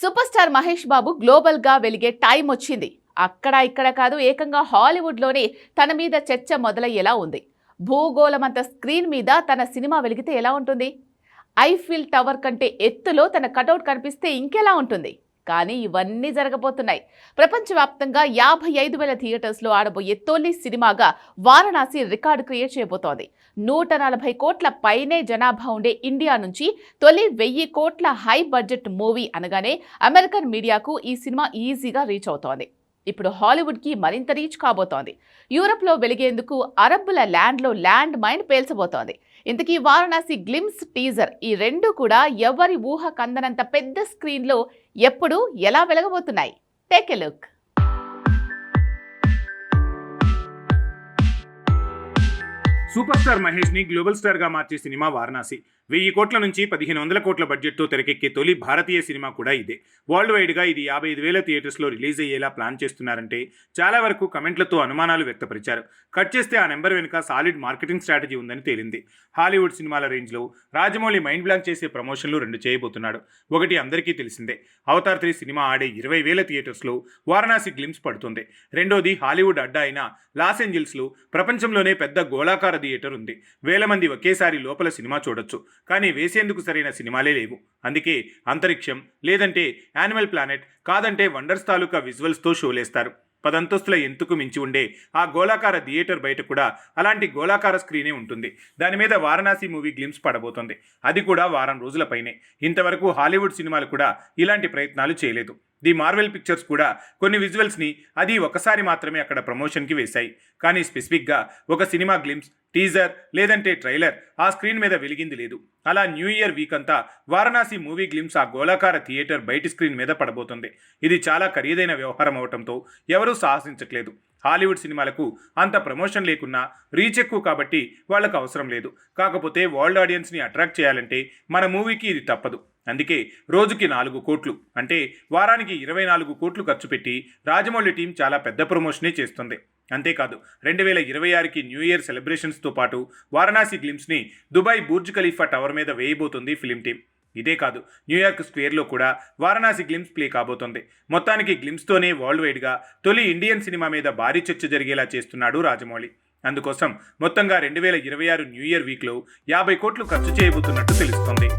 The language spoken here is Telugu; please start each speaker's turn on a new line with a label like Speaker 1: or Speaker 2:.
Speaker 1: సూపర్ స్టార్ మహేష్ బాబు గ్లోబల్గా వెలిగే టైం వచ్చింది. అక్కడ ఇక్కడ కాదు ఏకంగా హాలీవుడ్లోనే తన మీద చర్చ మొదలయ్యేలా ఉంది. భూగోళమంత స్క్రీన్ మీద తన సినిమా వెలిగితే ఎలా ఉంటుంది? ఐఫిల్ టవర్ కంటే ఎత్తులో తన కటౌట్ కనిపిస్తే ఇంకెలా ఉంటుంది? కానీ ఇవన్నీ జరగబోతున్నాయి. ప్రపంచవ్యాప్తంగా యాభై ఐదు వేల థియేటర్స్లో ఆడబోయే తొలి సినిమాగా వారణాసి రికార్డు క్రియేట్ చేయబోతోంది. నూట నలభై కోట్ల పైనే జనాభా ఉండే ఇండియా నుంచి తొలి వెయ్యి కోట్ల హై బడ్జెట్ మూవీ అనగానే అమెరికన్ మీడియాకు ఈ సినిమా ఈజీగా రీచ్ అవుతోంది. ఇప్పుడు హాలీవుడ్కి మరింత రీచ్ కాబోతోంది. యూరప్లో వెలిగేందుకు అరబ్బుల ల్యాండ్లో ల్యాండ్ మైన్ పేల్చబోతోంది. ఇంతకీ వారణాసి గ్లిమ్స్ టీజర్ ఈ రెండు కూడా ఎవరి ఊహ కందనంత పెద్ద స్క్రీన్లో ఎప్పుడు ఎలా వెలగబోతున్నాయి? Take a look
Speaker 2: super star మహేష్ని global స్టార్గా మార్చే సినిమా వారణాసి. వెయ్యి కోట్ల నుంచి పదిహేను వందల కోట్ల బడ్జెట్తో తెరకెక్కే తొలి భారతీయ సినిమా కూడా ఇదే. వరల్డ్ వైడ్గా ఇది యాభై ఐదు వేల థియేటర్స్లో రిలీజ్ అయ్యేలా ప్లాన్ చేస్తున్నారంటే చాలా వరకు కమెంట్లతో అనుమానాలు వ్యక్తపరిచారు. కట్ చేస్తే ఆ నెంబర్ వెనుక సాలిడ్ మార్కెటింగ్ స్ట్రాటజీ ఉందని తేలింది. హాలీవుడ్ సినిమాల రేంజ్లో రాజమౌళి మైండ్ బ్లాంక్ చేసే ప్రమోషన్లు రెండు చేయబోతున్నాడు. ఒకటి అందరికీ తెలిసిందే. అవతార్ త్రీ సినిమా ఆడే ఇరవై వేల థియేటర్స్లో వారణాసి గ్లిమ్స్ పడుతుంది. రెండోది హాలీవుడ్ అడ్డా అయిన లాస్ ఏంజల్స్లో ప్రపంచంలోనే పెద్ద గోళాకార థియేటర్ ఉంది. వేల మంది ఒకేసారి లోపల సినిమా చూడొచ్చు. కానీ వేసేందుకు సరైన సినిమాలే లేవు. అందుకే అంతరిక్షం లేదంటే యానిమల్ ప్లానెట్ కాదంటే వండర్స్ తాలూకా విజువల్స్తో షోలేస్తారు పదంతస్తుల ఎంతుకు మించి ఉండే ఆ గోళాకార థియేటర్ బయట కూడా అలాంటి గోళాకార స్క్రీనే ఉంటుంది. దాని మీద వారణాసి మూవీ గ్లిమ్స్ పడబోతోంది. అది కూడా వారం రోజుల పైనే. ఇంతవరకు హాలీవుడ్ సినిమాలు కూడా ఇలాంటి ప్రయత్నాలు చేయలేదు. ది మార్వెల్ పిక్చర్స్ కూడా కొన్ని విజువల్స్ని అది ఒకసారి మాత్రమే అక్కడ ప్రమోషన్కి వేశాయి. కానీ స్పెసిఫిక్గా ఒక సినిమా గ్లిమ్స్ టీజర్ లేదంటే ట్రైలర్ ఆ స్క్రీన్ మీద వెలిగింది లేదు. అలా న్యూ ఇయర్ వీక్ అంతా వారణాసి మూవీ గ్లిమ్స్ ఆ గోళాకార థియేటర్ బయటి స్క్రీన్ మీద పడబోతుంది. ఇది చాలా ఖరీదైన వ్యవహారం అవటంతో ఎవరూ సాహసించట్లేదు. హాలీవుడ్ సినిమాలకు అంత ప్రమోషన్ లేకున్నా రీచ్ ఎక్కువ కాబట్టి వాళ్ళకు అవసరం లేదు. కాకపోతే వరల్డ్ ఆడియన్స్ని అట్రాక్ట్ చేయాలంటే మన మూవీకి ఇది తప్పదు. అందుకే రోజుకి నాలుగు కోట్లు అంటే వారానికి ఇరవై నాలుగు కోట్లు ఖర్చు పెట్టి రాజమౌళి టీం చాలా పెద్ద ప్రమోషనే చేస్తుంది. అంతేకాదు రెండు వేల ఇరవై ఆరుకి న్యూ ఇయర్ సెలబ్రేషన్స్తో పాటు వారణాసి గ్లిమ్స్ని దుబాయ్ బుర్జ్ ఖలీఫా టవర్ మీద వేయబోతుంది ఫిలిం టీం. ఇదే కాదు న్యూయార్క్ స్క్వేర్లో కూడా వారణాసి గ్లిమ్స్ ప్లే కాబోతోంది. మొత్తానికి గ్లిమ్స్తోనే వరల్డ్ వైడ్గా తొలి ఇండియన్ సినిమా మీద భారీ చర్చ జరిగేలా చేస్తున్నాడు రాజమౌళి. అందుకోసం మొత్తంగా రెండు వేల ఇరవై ఆరు న్యూ ఇయర్ వీక్లో యాభై కోట్లు ఖర్చు చేయబోతున్నట్టు తెలుస్తోంది.